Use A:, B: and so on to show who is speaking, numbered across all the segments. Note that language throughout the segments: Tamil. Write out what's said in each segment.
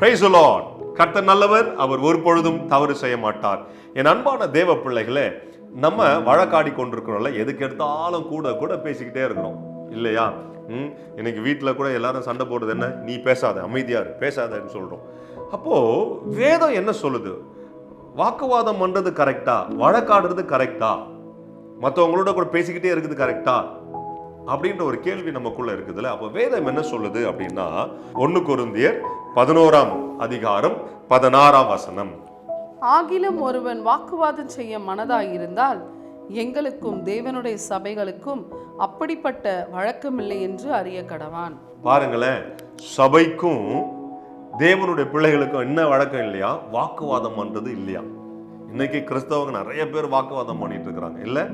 A: பிரைஸ் லார்ட் கர்த்தர் நல்லவர் அவர் ஒரு பொழுதும் தவறு செய்ய மாட்டார். என் அன்பான தேவ பிள்ளைகளே நம்ம வழக்காடி கொண்டிருக்கிறோம்ல எதுக்கு எடுத்தாலும் கூட கூட பேசிக்கிட்டே இருக்கிறோம். இல்லையா? ம் இன்னைக்கு வீட்டில் கூட எல்லாரும் சண்டை போடுறது என்ன? நீ பேசாத அமைதியார் பேசாதன்னு சொல்கிறோம் அப்போது வேதம் என்ன சொல்லுது? வாக்குவாதம் பண்ணுறது கரெக்டா? வழக்காடுறது கரெக்டா? மற்றவங்களோட கூட பேசிக்கிட்டே இருக்குது கரெக்டா? அப்படின்ற ஒரு கேள்வி நமக்குள்ள இருக்குதுல்ல. அப்போ வேதம் என்ன சொல்லுது அப்படின்னா ஒன்று குருந்தியர் பதினோராம் அதிகாரம் பதினாறாம் வசனம்.
B: ஆகிலும் ஒருவன் வாக்குவாதம் செய்ய மனதாயிருந்தால் எங்களுக்கும் தேவனுடைய சபைகளுக்கும் அப்படிப்பட்ட வழக்கமில்லை என்று அறிய கடவான்.
A: பாருங்களேன் சபைக்கும் தேவனுடைய பிள்ளைகளுக்கும் என்ன வழக்கம் இல்லையா? வாக்குவாதம் பண்றது இல்லையா? இன்னைக்கு கிறிஸ்தவங்க நிறைய பேர் வாக்குவாதம் பண்ணிட்டு இருக்கிறாங்க. இல்ல?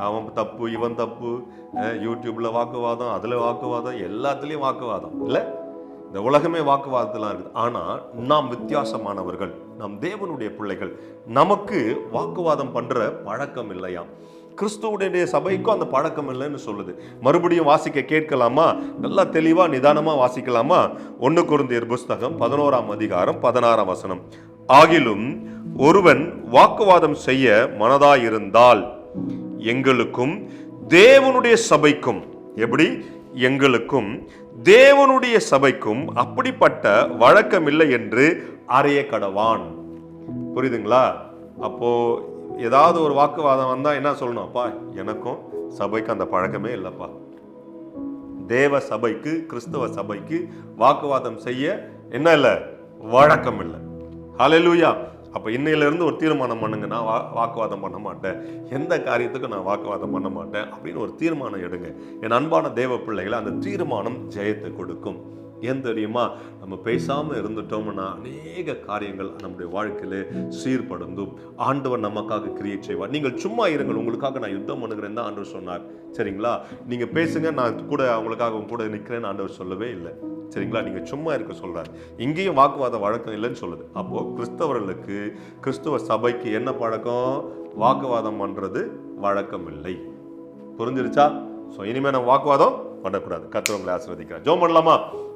A: அவன் தப்பு இவன் தப்பு யூடியூப்ல வாக்குவாதம் அதுல வாக்குவாதம் எல்லாத்துலயும் வாக்குவாதம். இல்ல? இந்த உலகமே வாக்குவாதத்தெல்லாம் இருக்குது. ஆனால் நாம் வித்தியாசமானவர்கள் நாம் தேவனுடைய பிள்ளைகள் நமக்கு வாக்குவாதம் பண்ணுற பழக்கம் இல்லையா? கிறிஸ்துவனுடைய சபைக்கும் அந்த பழக்கம் இல்லைன்னு சொல்லுது. மறுபடியும் வாசிக்க கேட்கலாமா? நல்லா தெளிவாக நிதானமாக வாசிக்கலாமா? ஒன்று குருந்தியர் புஸ்தகம் பதினோராம் அதிகாரம் பதினாறாம் வசனம். ஆகிலும் ஒருவன் வாக்குவாதம் செய்ய மனதாயிருந்தால் எங்களுக்கும் தேவனுடைய சபைக்கும் எப்படி? எங்களுக்கும் தேவனுடைய சபைக்கும் அப்படிப்பட்ட வழக்கம் இல்லை என்று அறிய கடவான். புரியுதுங்களா? அப்போ ஏதாவது ஒரு வாக்குவாதம் வந்தா என்ன சொல்லணும்? அப்பா எனக்கும் சபைக்கு அந்த பழக்கமே இல்லைப்பா. தேவ சபைக்கு கிறிஸ்தவ சபைக்கு வாக்குவாதம் செய்ய என்ன இல்லை? வழக்கம் இல்லை ஹலெலூயா அப்போ இன்னையிலேருந்து ஒரு தீர்மானம் பண்ணுங்க. நான் வா வாக்குவாதம் பண்ண மாட்டேன். எந்த காரியத்துக்கும் நான் வாக்குவாதம் பண்ண மாட்டேன் அப்படின்னு ஒரு தீர்மானம் எடுங்க. என் அன்பான தேவ பிள்ளைகளை அந்த தீர்மானம் ஜெயத்தை கொடுக்கும். ஏன் தெரியுமா? நம்ம பேசாமல் இருந்துட்டோம்னா அநேக காரியங்கள் நம்முடைய வாழ்க்கையில் சீர்படுந்தும். ஆண்டவர் நமக்காக கிரியேட் செய்வார். நீங்கள் சும்மா இருங்கள் உங்களுக்காக நான் யுத்தம் பண்ணுகிறேன் தான் ஆண்டவர் சொன்னார். சரிங்களா? நீங்கள் பேசுங்க நான் கூட அவங்களுக்காக கூட நிற்கிறேன்னு ஆண்டவர் சொல்லவே இல்லை. சரிங்களா? நீங்கள் சும்மா இருக்க சொல்கிறார் இங்கேயும் வாக்குவாத வழக்கம் இல்லைன்னு சொல்லுது. அப்போது கிறிஸ்தவர்களுக்கு கிறிஸ்துவ சபைக்கு என்ன பழக்கம்? வாக்குவாதம் பண்ணுறது வழக்கம் இல்லை. புரிஞ்சிருச்சா? ஸோ இனிமேல் நம்ம வாக்குவாதம் பண்ணக்கூடாது. கத்துறவங்களை ஆசிர்வதிக்கிறேன் ஜோம் பண்ணலாமா?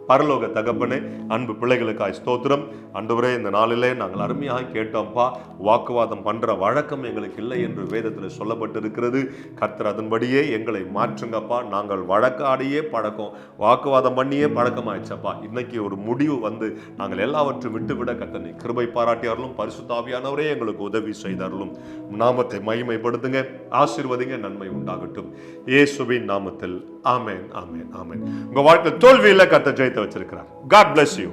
A: பரலோக தகப்பனே அன்பு பிள்ளைகளுக்காய் ஸ்தோத்திரம். அன்றுவரே இந்த நாளிலே நாங்கள் அருமையாக கேட்டோம்ப்பா வாக்குவாதம் பண்ற வழக்கம் எங்களுக்கு இல்லை என்று வேதத்தில் சொல்லப்பட்டிருக்கிறது. கர்த்தர் அதன்படியே எங்களை மாற்றுங்கப்பா. நாங்கள் வழக்காடியே பழக்கம். வாக்குவாதம் பண்ணியே பழக்கமாயிடுச்சப்பா. இன்னைக்கு ஒரு முடிவு வந்து நாங்கள் எல்லாவற்றையும் விட்டுவிட கத்தனை கிருபை பாராட்டியார்களும் பரிசுத்தாவியானவரே எங்களுக்கு உதவி செய்தாரலும் நாமத்தை மகிமைப்படுத்துங்க. ஆசீர்வதிங்க நன்மை உண்டாகட்டும். இயேசுவின் நாமத்தில். ஆமேன் ஆமேன் ஆமேன். உங்க வாழ்க்கை தோல்வியில கத்த ஜெயித்து வச்சிருக்கிறார். God bless you